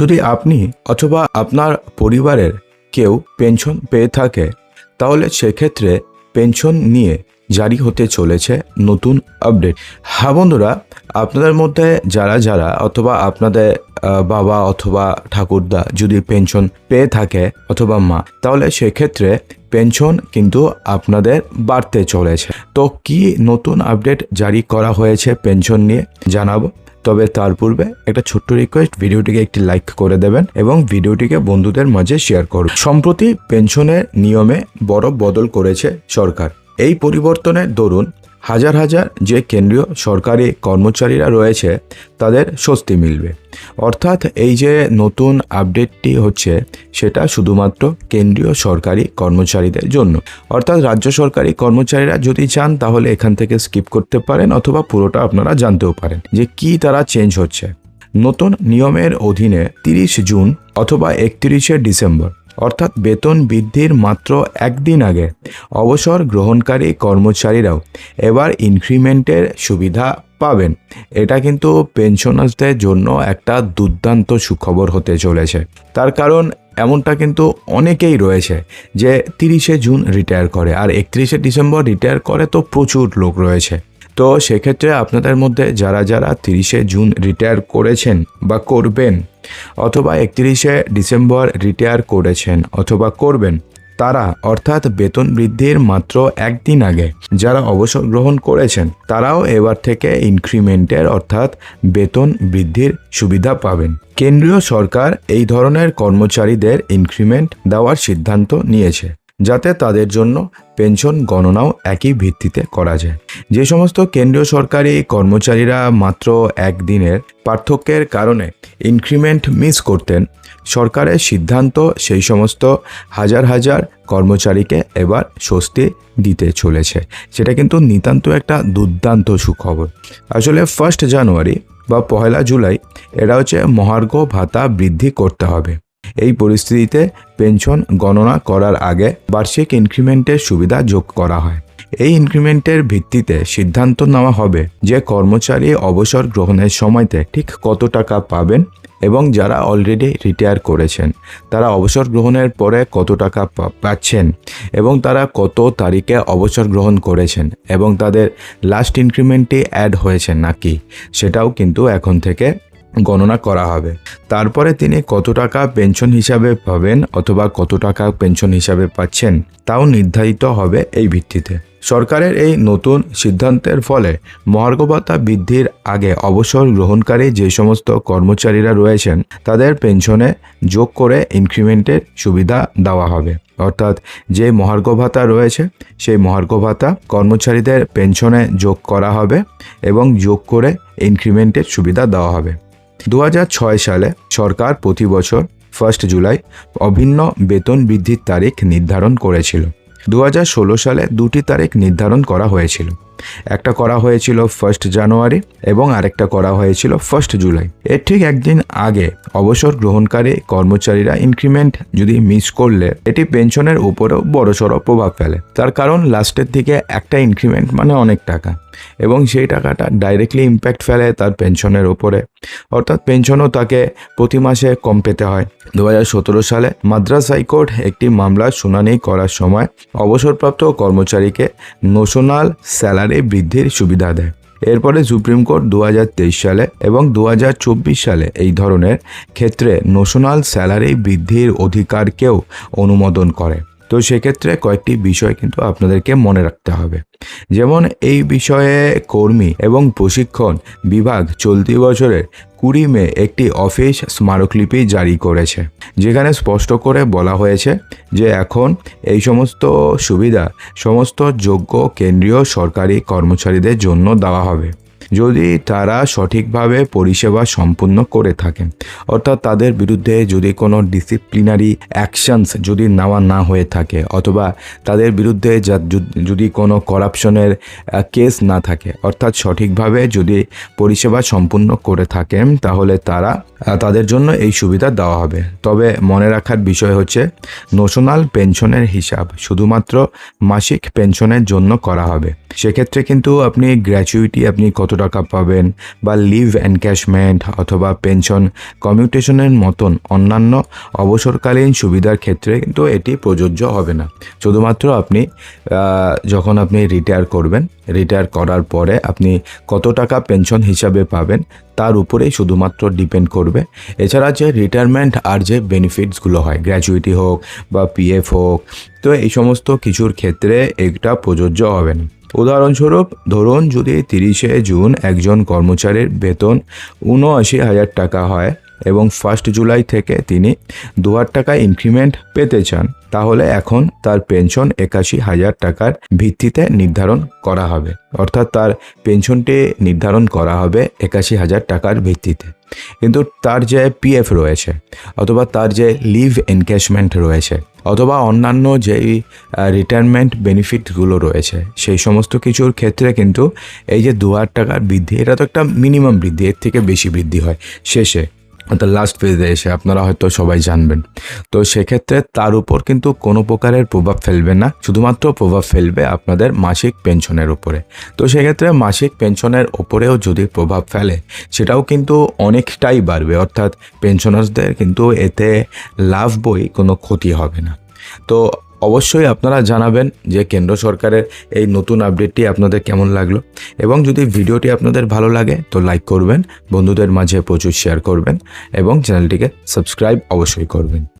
যদি আপনি অথবা আপনার পরিবারের কেউ পেনশন পেয়ে থাকে, তাহলে সেক্ষেত্রে পেনশন নিয়ে জারি হতে চলেছে নতুন আপডেট। হ্যাঁ বন্ধুরা, আপনাদের মধ্যে যারা যারা অথবা আপনাদের বাবা অথবা ঠাকুরদা যদি পেনশন পেয়ে থাকে অথবা মা, তাহলে সেক্ষেত্রে পেনশন কিন্তু আপনাদের বাড়তে চলেছে। তো কি নতুন আপডেট জারি করা হয়েছে পেনশন নিয়ে জানাব। তবে তার পূর্বে একটা ছোট্ট রিকোয়েস্ট ভিডিওটিকে একটি লাইক করে দেবেন এবং ভিডিওটিকে বন্ধুদের মাঝে শেয়ার করুন। সম্প্রতি পেনশনের নিয়মে বড় বদল করেছে সরকার। এই পরিবর্তনের দরুন হাজার হাজার যে কেন্দ্রীয় সরকারি কর্মচারীরা রয়েছে, তাদের স্বস্তি মিলবে। অর্থাৎ এই যে নতুন আপডেটটি হচ্ছে, সেটা শুধুমাত্র কেন্দ্রীয় সরকারি কর্মচারীদের জন্য। অর্থাৎ রাজ্য সরকারি কর্মচারীরা যদি চান, তাহলে এখান থেকে স্কিপ করতে পারেন অথবা পুরোটা আপনারা জানতেও পারেন যে কি তারা চেঞ্জ হচ্ছে। নতুন নিয়মের অধীনে তিরিশ জুন অথবা একত্রিশে ডিসেম্বর। অর্থাৎ বেতন বৃদ্ধির মাত্র একদিন আগে অবসর গ্রহণকারী কর্মচারীরাও এবার ইনক্রিমেন্টের সুবিধা পাবেন। এটা কিন্তু পেনশনার্সদের জন্য একটা দুর্দান্ত সুখবর হতে চলেছে। তার কারণ এমনটা কিন্তু অনেকেই রয়েছে যে তিরিশে জুন রিটায়ার করে আর একত্রিশে ডিসেম্বর রিটায়ার করে তো প্রচুর লোক রয়েছে। তো সেক্ষেত্রে আপনাদের মধ্যে যারা যারা তিরিশে জুন রিটায়ার করেছেন বা করবেন অথবা একত্রিশে ডিসেম্বর রিটায়ার করেছেন অথবা করবেন। তারা, অর্থাৎ বেতন বৃদ্ধির মাত্র একদিন আগে, যারা অবসর গ্রহণ করেছেন, তারাও এবার থেকে ইনক্রিমেন্টের, অর্থাৎ বেতন বৃদ্ধির সুবিধা পাবেন। কেন্দ্রীয় সরকার এই ধরনের কর্মচারীদের ইনক্রিমেন্ট দেওয়ার সিদ্ধান্ত নিয়েছে। যাতে তাদের জন্য পেনশন গণনাও একই ভিত্তিতে করা যায়। যে সমস্ত কেন্দ্রীয় সরকারি কর্মচারীরা মাত্র একদিনের পার্থক্যের কারণে ইনক্রিমেন্ট মিস করতেন, সরকারের সিদ্ধান্ত সেই সমস্ত হাজার হাজার কর্মচারীকে এবার স্বস্তি দিতে চলেছে। সেটা কিন্তু নিতান্ত একটা দুর্দান্ত সুখবর। আসলে ফার্স্ট জানুয়ারি বা পয়লা জুলাই, এরা হচ্ছে মহার্ঘ ভাতা বৃদ্ধি করতে হবে। এই পরিস্থিতিতে পেনশন গণনা করার আগে বার্ষিক ইনক্রিমেন্টের সুবিধা যোগ করা হয়। এই ইনক্রিমেন্টের ভিত্তিতে সিদ্ধান্ত নেওয়া হবে যে কর্মচারী অবসর গ্রহণের সময়তে ঠিক কত টাকা পাবেন এবং যারা অলরেডি রিটায়ার করেছেন, তারা অবসর গ্রহণের পরে কত টাকা পাচ্ছেন এবং তারা কত তারিখে অবসর গ্রহণ করেছেন এবং তাদের লাস্ট ইনক্রিমেন্টটি অ্যাড হয়েছে নাকি, সেটাও কিন্তু এখন থেকে গণনা করা হবে। তারপরে তিনি কত টাকা পেনশন হিসাবে পাবেন অথবা কত টাকা পেনশন হিসাবে পাচ্ছেন তাও নির্ধারিত হবে এই ভিত্তিতে। সরকারের এই নতুন সিদ্ধান্তের ফলে মহার্ঘ ভাতা বৃদ্ধির আগে অবসর গ্রহণকারী যে সমস্ত কর্মচারীরা রয়েছেন, তাদের পেনশনে যোগ করে ইনক্রিমেন্টের সুবিধা দেওয়া হবে। অর্থাৎ যে মহার্ঘ ভাতা রয়েছে, সেই মহার্ঘ ভাতা কর্মচারীদের পেনশনে যোগ করা হবে এবং যোগ করে ইনক্রিমেন্টের সুবিধা দেওয়া হবে। দু হাজার ছয় সালে সরকার প্রতি বছর ফার্স্ট জুলাই অভিন্ন বেতন বৃদ্ধির তারিখ নির্ধারণ করেছিল। দু হাজার ষোলো সালে দুটি তারিখ নির্ধারণ করা হয়েছিল। একটা করা হয়েছিল ফার্স্ট জানুয়ারি এবং আরেকটা করা হয়েছিল ফার্স্ট জুলাই এর ঠিক একদিন আগে অবসর গ্রহণকারী কর্মচারীরা ইনক্রিমেন্ট যদি মিস করলে, এটি পেনশনের উপরেও বড়সড় প্রভাব ফেলে। তার কারণ লাস্টের দিকে একটা ইনক্রিমেন্ট মানে অনেক টাকা এবং সেই টাকাটা ডাইরেক্টলি ইম্প্যাক্ট ফেলে তার পেনশনের ওপরে অর্থাৎ পেনশনও তাকে প্রতি মাসে কম পেতে হয়। দু হাজার সতেরো সালে মাদ্রাস হাইকোর্ট একটি মামলার শুনানি করার সময় অবসরপ্রাপ্ত কর্মচারীকে নোশনাল স্যালারি বৃদ্ধির সুবিধা দেয়। এরপরে সুপ্রিম কোর্ট দু হাজার তেইশ সালে এবং দু হাজার চব্বিশ সালে এই ধরনের ক্ষেত্রে ন্যাশনাল স্যালারি বৃদ্ধির অধিকারকেও অনুমোদন করে। তো সেক্ষেত্রে কয়েকটি বিষয় কিন্তু আপনাদেরকে মনে রাখতে হবে। যেমন এই বিষয়ে কর্মী এবং প্রশিক্ষণ বিভাগ চলতি বছরের কুড়ি মে একটি অফিস স্মারকলিপি জারি করেছে। যেখানে স্পষ্ট করে বলা হয়েছে যে এখন এই সমস্ত সুবিধা সমস্ত যোগ্য কেন্দ্রীয় সরকারি কর্মচারীদের জন্য দেওয়া হবে। যদি তারা সঠিকভাবে পরিষেবা সম্পূর্ণ করে থাকেন অর্থাৎ তাদের বিরুদ্ধে যদি কোনো ডিসিপ্লিনারি অ্যাকশনস যদি নেওয়া না হয়ে থাকে, অথবা তাদের বিরুদ্ধে যদি কোনো করাপশনের কেস না থাকে, অর্থাৎ সঠিকভাবে যদি পরিষেবা সম্পূর্ণ করে থাকেন তাহলে তারা তাদের জন্য এই সুবিধা দেওয়া হবে। তবে মনে রাখার বিষয় হচ্ছে ন্যাশনাল পেনশনের হিসাব শুধুমাত্র মাসিক পেনশনের জন্য করা হবে। সেক্ষেত্রে কিন্তু আপনি গ্র্যাচুইটি আপনি কত টাকা পাবেন বা লিভ এনক্যাশমেন্ট অথবা পেনশন কমিউটেশনের মতন অন্যান্য অবসরকালীন সুবিধার ক্ষেত্রে কিন্তু এটি প্রযোজ্য হবে না। শুধুমাত্র আপনি যখন আপনি রিটায়ার করবেন রিটায়ার করার পরে আপনি কত টাকা পেনশন হিসাবে পাবেন তার উপরেই শুধুমাত্র ডিপেন্ড করবে। এছাড়া যে রিটায়ারমেন্ট আর যে বেনিফিটসগুলো হয় গ্র্যাচুইটি হোক বা পিএফ হোক, তো এই সমস্ত কিছুর ক্ষেত্রে এটা প্রযোজ্য হবে না। উদাহরণস্বরূপ, ধরুন যদি তিরিশে জুন একজন কর্মচারীর বেতন উনআশি হাজার টাকা হয় এবং ফার্স্ট জুলাই থেকে তিনি দু হাজার টাকা ইনক্রিমেন্ট পেতে চান, তাহলে এখন তার পেনশন একাশি হাজার টাকার ভিত্তিতে নির্ধারণ করা হবে। অর্থাৎ তার পেনশনটি নির্ধারণ করা হবে একাশি হাজার টাকার ভিত্তিতে। কিন্তু তার যে পিএফ রয়েছে অথবা তার যে লিভ এনক্যাশমেন্ট রয়েছে অথবা অন্যান্য যেই রিটায়ারমেন্ট বেনিফিটগুলো রয়েছে, সেই সমস্ত কিছুর ক্ষেত্রে কিন্তু এই যে দু হাজার টাকার বৃদ্ধি, এটা তো একটা মিনিমাম বৃদ্ধি, এর থেকে বেশি বৃদ্ধি হয়। শেষে অর্থাৎ লাস্ট ফেজে এসে আপনারা হয়তো সবাই জানবেন। তো সেক্ষেত্রে তার উপর কিন্তু কোনো প্রকারের প্রভাব ফেলবে না। শুধুমাত্র প্রভাব ফেলবে আপনাদের মাসিক পেনশনের উপরে। তো সেক্ষেত্রে মাসিক পেনশনের ওপরেও যদি প্রভাব ফেলে, সেটাও কিন্তু অনেকটাই বাড়বে। অর্থাৎ পেনশনার্সদের কিন্তু এতে লাভ বই কোনো ক্ষতি হবে না। তো অবশ্যই আপনারা জানাবেন যে কেন্দ্র সরকারের এই নতুন আপডেটটি আপনাদের কেমন লাগল। এবং যদি ভিডিওটি আপনাদের ভালো লাগে, তো লাইক করবেন, বন্ধুদের মাঝে প্রচুর শেয়ার করবেন, এবং চ্যানেলটিকে সাবস্ক্রাইব অবশ্যই করবেন।